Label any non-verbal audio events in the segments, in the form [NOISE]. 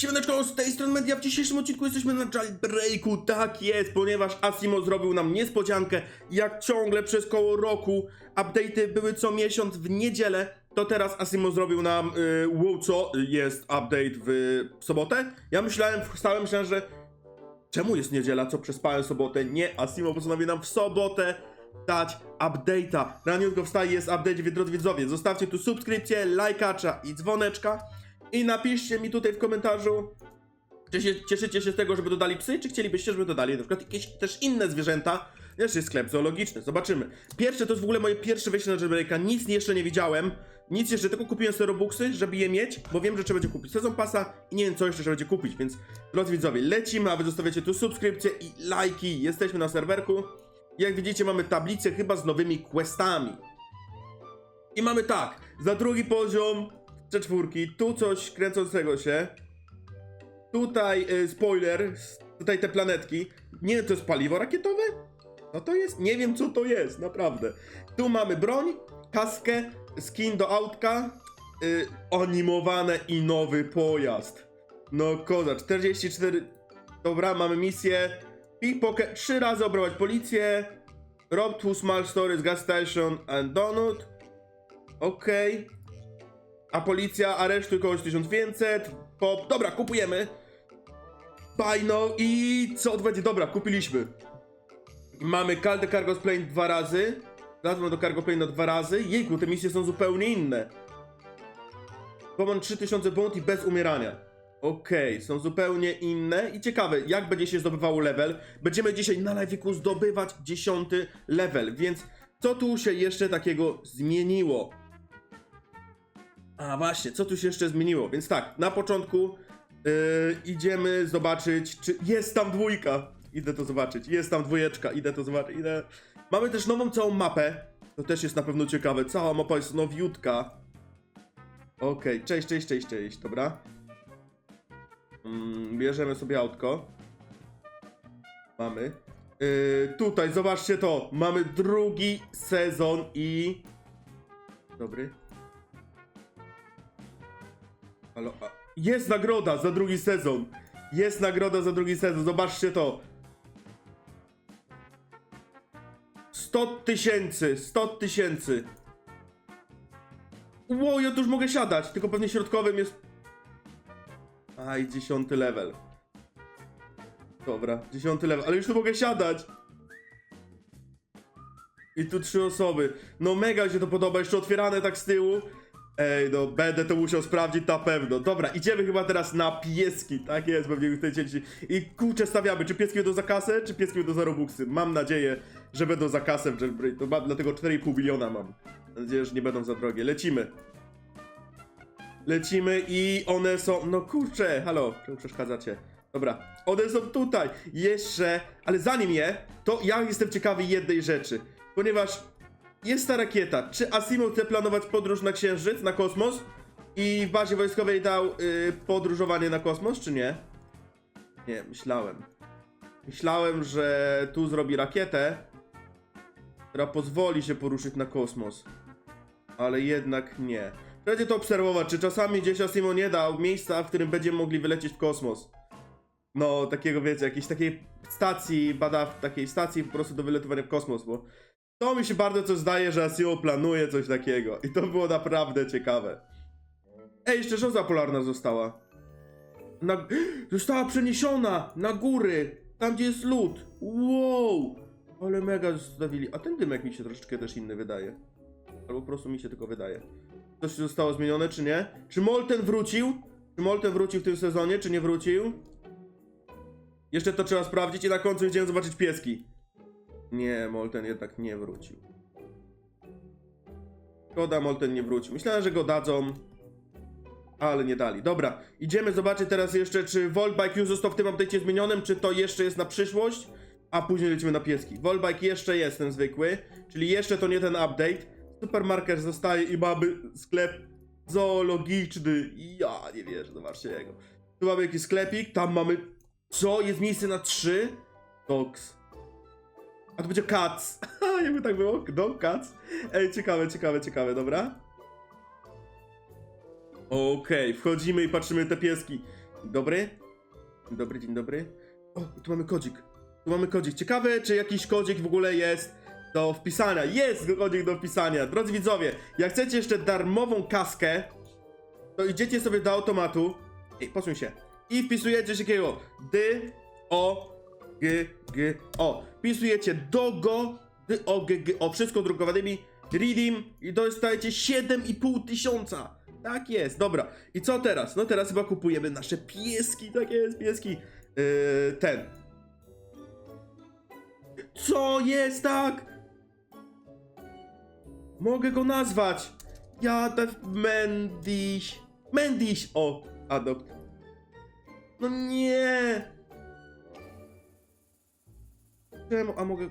Siemaneczko, z tej strony Media. W dzisiejszym odcinku jesteśmy na jailbreaku. Tak jest, ponieważ Asimo zrobił nam niespodziankę. Jak ciągle przez koło roku update'y były co miesiąc w niedzielę, to teraz Asimo zrobił nam, yy, wow, co jest update w sobotę? Ja myślałem, stałem myślałem, że czemu jest niedziela, co przespałem sobotę? Nie, Asimo postanowił nam w sobotę dać update'a. Raniutko wstaje, jest update, drodzy widzowie, zostawcie tu subskrypcję, lajkacza i dzwoneczka. I napiszcie mi tutaj w komentarzu, czy się cieszycie się z tego, żeby dodali psy, czy chcielibyście, żeby dodali na przykład jakieś też inne zwierzęta. Jeszcze jest sklep zoologiczny, zobaczymy. Pierwsze, to jest w ogóle moje pierwsze wejście na jailbreaka, nic jeszcze nie widziałem. Nic jeszcze, tylko kupiłem sobie robuxy, żeby je mieć, bo wiem, że trzeba będzie kupić sezon pasa i nie wiem, co jeszcze trzeba będzie kupić, więc drodzy widzowie, lecimy, a wy zostawiacie tu subskrypcje i lajki. Jesteśmy na serwerku. Jak widzicie, mamy tablicę chyba z nowymi questami. I mamy tak, za drugi poziom, te czwórki, tu coś kręcącego się. Tutaj y, spoiler, tutaj te planetki. Nie wiem, to jest paliwo rakietowe? No to jest, nie wiem co to jest, naprawdę. Tu mamy broń, kaskę, skin do autka, y, animowane i nowy pojazd. No koza, 44, dobra, mamy misję. Pickpocket, trzy razy obrabować policję. Rob two small stores, gas station and donut. Okej. A policja aresztuje kogoś 1500. Pop. Dobra, kupujemy. Buy now i co będzie? Dobra, kupiliśmy. Mamy Call the Cargo Plane dwa razy. Zadzwoń do Cargo Plane dwa razy. Jejku, te misje są zupełnie inne. Pomon 3000 bunt i bez umierania. Okej, są zupełnie inne i ciekawe, jak będzie się zdobywało level. Będziemy dzisiaj na live'iku zdobywać 10 level, więc co tu się jeszcze takiego zmieniło? A właśnie, co tu się jeszcze zmieniło? Więc tak, na początku yy, idziemy zobaczyć, czy jest tam dwójka. Idę to zobaczyć. Jest tam dwójeczka, idę to zobaczyć. Idę. Mamy też nową całą mapę. To też jest na pewno ciekawe. Cała mapa jest nowiutka. Okej, cześć, cześć, cześć, cześć, dobra. Mm, bierzemy sobie autko. Mamy. Yy, tutaj, zobaczcie to. Mamy drugi sezon i... Dobry. Halo, a... Jest nagroda za drugi sezon. Jest nagroda za drugi sezon. Zobaczcie to. 100 tysięcy. 100 tysięcy. Ło, ja tu już mogę siadać. Tylko pewnie środkowym jest. Aj, dziesiąty level. Dobra, dziesiąty level. Ale już tu mogę siadać. I tu trzy osoby. No mega się to podoba, jeszcze otwierane tak z tyłu. Ej, no będę to musiał sprawdzić na pewno. Dobra, idziemy chyba teraz na pieski. Tak jest, pewnie chcecie dzisiaj. I kurczę, stawiamy, czy pieski będą za kasę, czy pieski będą za robuxy. Mam nadzieję, że będą za kasę w. To ma, dlatego 4,5 biliona mam. Mam nadzieję, że nie będą za drogie. Lecimy. Lecimy i one są. No kurczę, halo, czemu przeszkadzacie? Dobra, one są tutaj. Jeszcze, ale zanim je, to ja jestem ciekawy jednej rzeczy. Ponieważ jest ta rakieta. Czy Asimov chce planować podróż na Księżyc, na kosmos? I w bazie wojskowej dał y, podróżowanie na kosmos, czy nie? Nie, myślałem. Myślałem, że tu zrobi rakietę, która pozwoli się poruszyć na kosmos. Ale jednak nie. Będzie to obserwować, czy czasami gdzieś Asimo nie dał miejsca, w którym będziemy mogli wylecieć w kosmos. No, takiego wiecie, jakiejś takiej stacji badaw, takiej stacji po prostu do wyletowania w kosmos, bo to mi się bardzo coś zdaje, że Asimo planuje coś takiego. I to było naprawdę ciekawe. Ej, jeszcze żoza polarna została. Na... Została przeniesiona na góry, tam gdzie jest lód. Wow! Ale mega zostawili. A ten dymek mi się troszeczkę też inny wydaje. Albo po prostu mi się tylko wydaje. Coś zostało zmienione, czy nie? Czy Molten wrócił? Czy Molten wrócił w tym sezonie, czy nie wrócił? Jeszcze to trzeba sprawdzić i na końcu idziemy zobaczyć pieski. Nie, Molten jednak nie wrócił. Szkoda, Molten nie wrócił. Myślałem, że go dadzą, ale nie dali. Dobra, idziemy zobaczyć teraz jeszcze, czy Volbike już został w tym update'cie zmienionym, czy to jeszcze jest na przyszłość, a później lecimy na pieski. Volbike jeszcze jest ten zwykły, czyli jeszcze to nie ten update. Supermarket zostaje i mamy sklep zoologiczny. Ja nie wierzę, zobaczcie jego. Tu mamy jakiś sklepik, tam mamy... Co? Jest miejsce na trzy? Dogs. A to będzie Cats. [LAUGHS] Jakby tak było? Dog Cats. Ej, ciekawe, ciekawe, ciekawe, dobra? Okej, wchodzimy i patrzymy te pieski. Dobry? Dzień dobry, dzień dobry. O, tu mamy kodzik. Tu mamy kodzik. Ciekawe, czy jakiś kodzik w ogóle jest do wpisania. Jest kodzik do wpisania. Drodzy widzowie, jak chcecie jeszcze darmową kaskę, to idziecie sobie do automatu. Ej, posuń się. I wpisujecie coś takiego. D, O, G, G, O. Wpisujecie do go, D, O, G, G, O. Wszystko drukowanymi. Redeem i dostajecie 7,5 tysiąca. Tak jest, dobra. I co teraz? No teraz chyba kupujemy nasze pieski, tak jest, pieski. Yy, ten. Co jest tak? Mogę go nazwać. Jadew Mendiś. Mendiś, o, adopt. No nie. A mogę...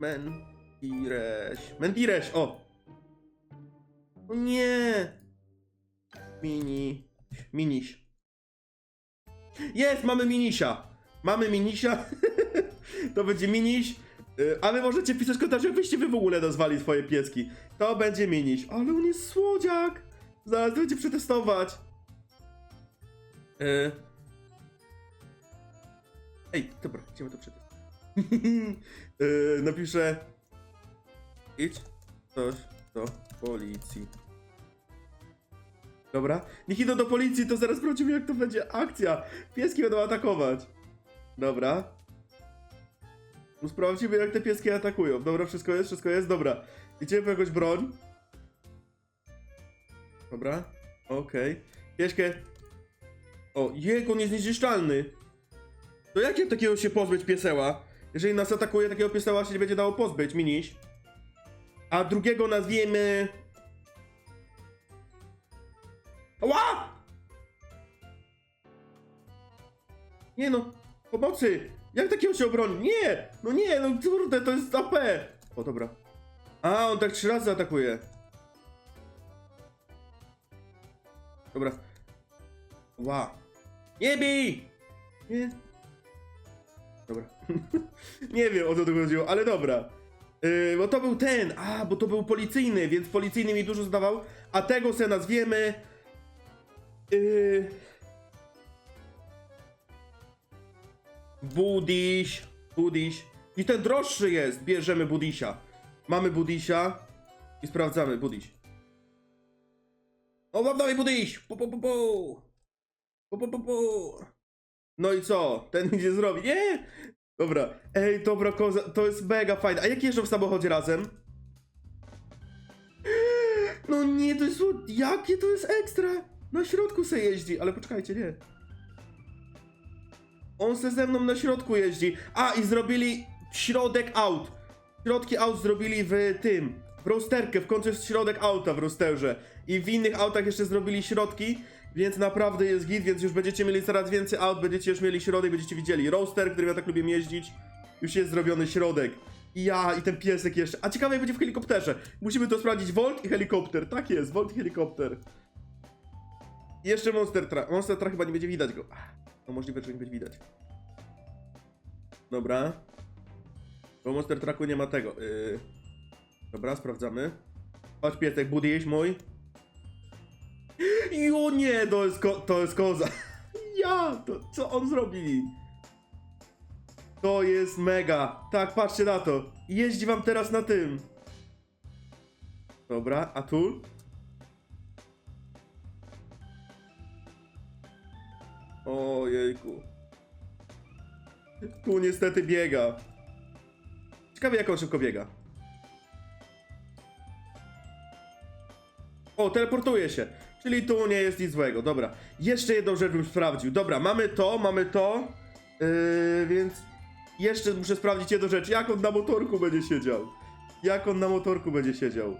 Mendireś. Mendireś, o. No nie. Mini. Miniś. Jest, mamy minisia. Mamy minisia. [LAUGHS] to będzie miniś. A wy możecie pisać w komentarzach, jakbyście wy w ogóle nazwali swoje pieski. To będzie miniś. Ale on jest słodziak. Zaraz będzie przetestować. Y. Ej, dobra, chcemy to przetestować. Y, [LAUGHS] Napiszę. Idź coś do policji. Dobra, niech idą do policji, to zaraz sprawdzimy jak to będzie akcja. Pieski będą atakować. Dobra. No Sprawdzimy jak te pieski atakują. Dobra, wszystko jest, wszystko jest, dobra. Idziemy po jakąś broń. Dobra, okej. Pieskę. O, jego on jest niezniszczalny. To jak takiego się pozbyć pieseła? Jeżeli nas atakuje, takiego pieseła się nie będzie dało pozbyć, miniś. A drugiego nazwiemy... Ła! Nie no, pomocy! Jak takiego się obroni? Nie! No nie, no kurde, to jest AP! O, dobra. A, on tak trzy razy atakuje. Dobra. Ła. Nie bij! Nie. Dobra. [LAUGHS] nie wiem o co tu chodziło, ale dobra. Yy, bo to był ten, a, bo to był policyjny, więc policyjny mi dużo zdawał, a tego se nazwiemy... Yy... Budiś, Budiś. I ten droższy jest, bierzemy Budisia. Mamy Budisia i sprawdzamy Budiś. O, mam dalej Budiś! Pu, pu, pu, pu. No i co? Ten idzie zrobić. Nie! Dobra. Ej, dobra koza, to jest mega fajne. A jak jeżdżą w samochodzie razem? No nie, to jest... Jakie to jest ekstra? Na środku se jeździ, ale poczekajcie, nie. On se ze mną na środku jeździ. A, i zrobili środek aut. Środki aut zrobili w tym. W rosterkę, w końcu jest środek auta w rosterze. I w innych autach jeszcze zrobili środki, więc naprawdę jest git, więc już będziecie mieli coraz więcej aut, będziecie już mieli środek, będziecie widzieli. Roster, którym ja tak lubię jeździć, już jest zrobiony środek. I ja, i ten piesek jeszcze. A ciekawe jak będzie w helikopterze. Musimy to sprawdzić. Volt i helikopter. Tak jest, Volt i helikopter. I jeszcze Monster Tra. Monster Tra chyba nie będzie widać go. No możliwe, że nie będzie widać. Dobra. Bo Monster Trucku nie ma tego. Yy... Dobra, sprawdzamy. Chodź piesek, budyś mój. Jo nie, to jest, ko to jest koza. [LAUGHS] Ja, to co on zrobili? To jest mega. Tak, patrzcie na to. Jeździ wam teraz na tym. Dobra, a tu? Ojejku. Tu niestety biega. Ciekawe jak on szybko biega. O, teleportuje się. Czyli tu nie jest nic złego. Dobra. Jeszcze jedną rzecz bym sprawdził. Dobra, mamy to, mamy to. Yy, więc jeszcze muszę sprawdzić jedną rzecz. Jak on na motorku będzie siedział? Jak on na motorku będzie siedział?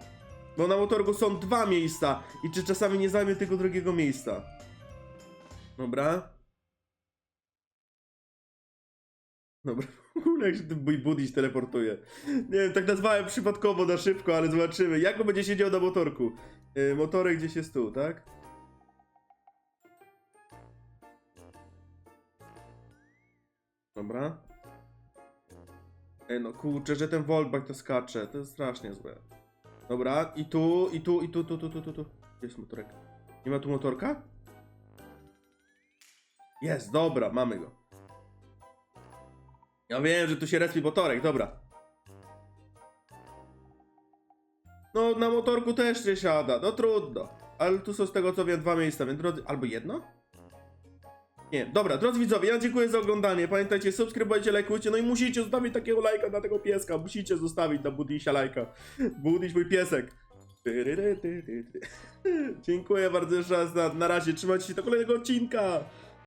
Bo na motorku są dwa miejsca. I czy czasami nie zajmie tego drugiego miejsca? Dobra. Dobra, [LAUGHS] w ogóle jak się ten mój budiś teleportuje. Nie wiem, tak nazwałem przypadkowo na szybko, ale zobaczymy. Jak on będzie siedział na motorku? Yy, motorek gdzieś jest tu, tak? Dobra. Ej, no kurczę, że ten Voltback to skacze. To jest strasznie złe. Dobra, i tu, i tu, i tu, tu, tu, tu, tu, tu. Gdzie jest motorek? Nie ma tu motorka? Jest, dobra, mamy go. Ja wiem, że tu się respi motorek, dobra. No, na motorku też nie siada, no trudno. Ale tu są z tego co wiem dwa miejsca, więc drodzy... Albo jedno? Nie, dobra, drodzy widzowie, ja dziękuję za oglądanie. Pamiętajcie, subskrybujcie, lajkujcie, no i musicie zostawić takiego lajka dla tego pieska. Musicie zostawić dla Budisia lajka. Budiś mój piesek. [LAUGHS] Dziękuję bardzo jeszcze raz. Na, na razie, trzymajcie się do kolejnego odcinka.